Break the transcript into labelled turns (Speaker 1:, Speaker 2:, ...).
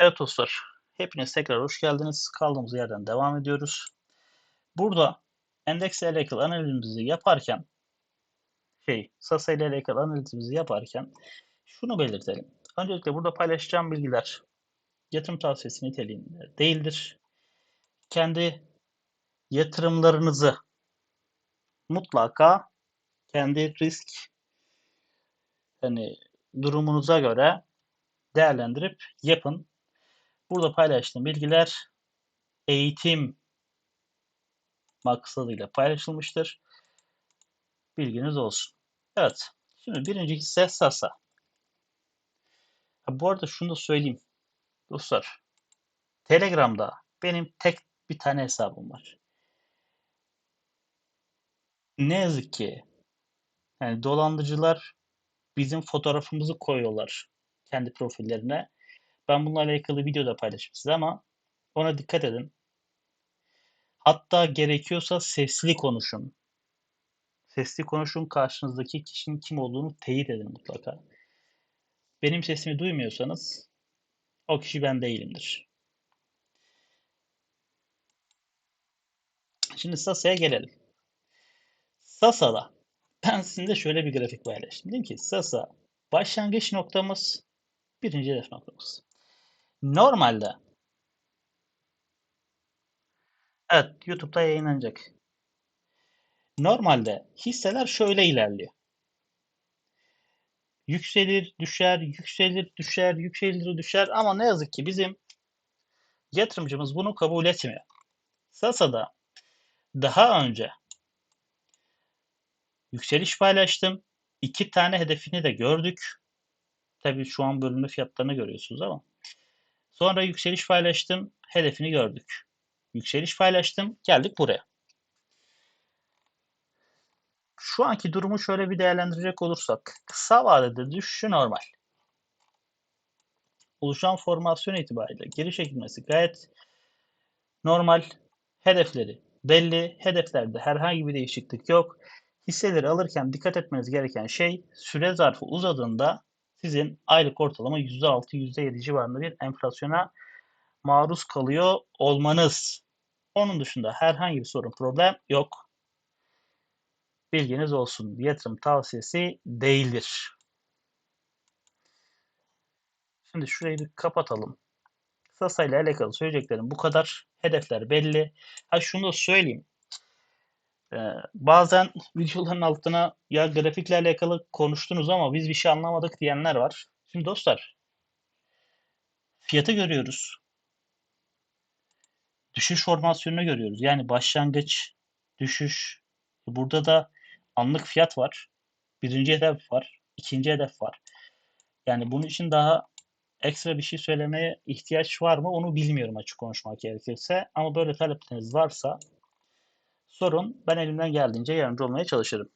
Speaker 1: Evet dostlar, hepiniz tekrar hoş geldiniz. Kaldığımız yerden devam ediyoruz. Burada endeksle alakalı analizimizi yaparken, şey, Sasa ile alakalı analizimizi yaparken şunu belirtelim. Öncelikle burada paylaşacağım bilgiler yatırım tavsiyesi niteliğinde değildir. Kendi yatırımlarınızı mutlaka kendi risk hani durumunuza göre değerlendirip yapın. Burada paylaştığım bilgiler eğitim maksadıyla paylaşılmıştır. Bilginiz olsun. Evet. Şimdi birinci hisse Sasa. Bu arada şunu da söyleyeyim. Dostlar. Telegram'da benim tek bir tane hesabım var. Ne yazık ki yani dolandırıcılar bizim fotoğrafımızı koyuyorlar kendi profillerine. Ben bunlarla alakalı video da paylaşayım size ama ona dikkat edin. Hatta gerekiyorsa sesli konuşun. Sesli konuşun karşınızdaki kişinin kim olduğunu teyit edin mutlaka. Benim sesimi duymuyorsanız o kişi ben değilimdir. Şimdi Sasa'ya gelelim. Sasa'da ben sizinle şöyle bir grafik paylaştım. Dedim ki Sasa başlangıç noktamız birinci hedef noktamız. Normalde Evet, YouTube'da yayınlanacak. Normalde hisseler şöyle ilerliyor. Yükselir, düşer, yükselir, düşer, yükselir, düşer ama ne yazık ki bizim yatırımcımız bunu kabul etmiyor. Sasa'da daha önce yükseliş paylaştım. İki tane hedefini de gördük. Tabii şu an bölümde fiyatlarını görüyorsunuz ama. Sonra yükseliş paylaştım. Hedefini gördük. Yükseliş paylaştım. Geldik buraya. Şu anki durumu şöyle bir değerlendirecek olursak. Kısa vadede düşüşü normal. Oluşan formasyon itibariyle geri çekilmesi gayet normal. Hedefleri belli. Hedeflerde herhangi bir değişiklik yok. Hisseleri alırken dikkat etmeniz gereken şey süre zarfı uzadığında sizin aylık ortalama %6, %7 civarında bir enflasyona maruz kalıyor olmanız. Onun dışında herhangi bir sorun, problem yok. Bilginiz olsun. Yatırım tavsiyesi değildir. Şimdi şurayı bir kapatalım. Sasa ile alakalı söyleyeceklerim bu kadar. Hedefler belli. Ha şunu da söyleyeyim. Ee, bazen videoların altına ya grafikle alakalı konuştunuz ama biz bir şey anlamadık diyenler var. Şimdi dostlar fiyatı görüyoruz. Düşüş formasyonunu görüyoruz. Yani başlangıç, düşüş. Burada da anlık fiyat var. Birinci hedef var. ikinci hedef var. Yani bunun için daha ekstra bir şey söylemeye ihtiyaç var mı onu bilmiyorum açık konuşmak gerekirse. Ama böyle talepleriniz varsa sorun. Ben elimden geldiğince yardımcı olmaya çalışırım.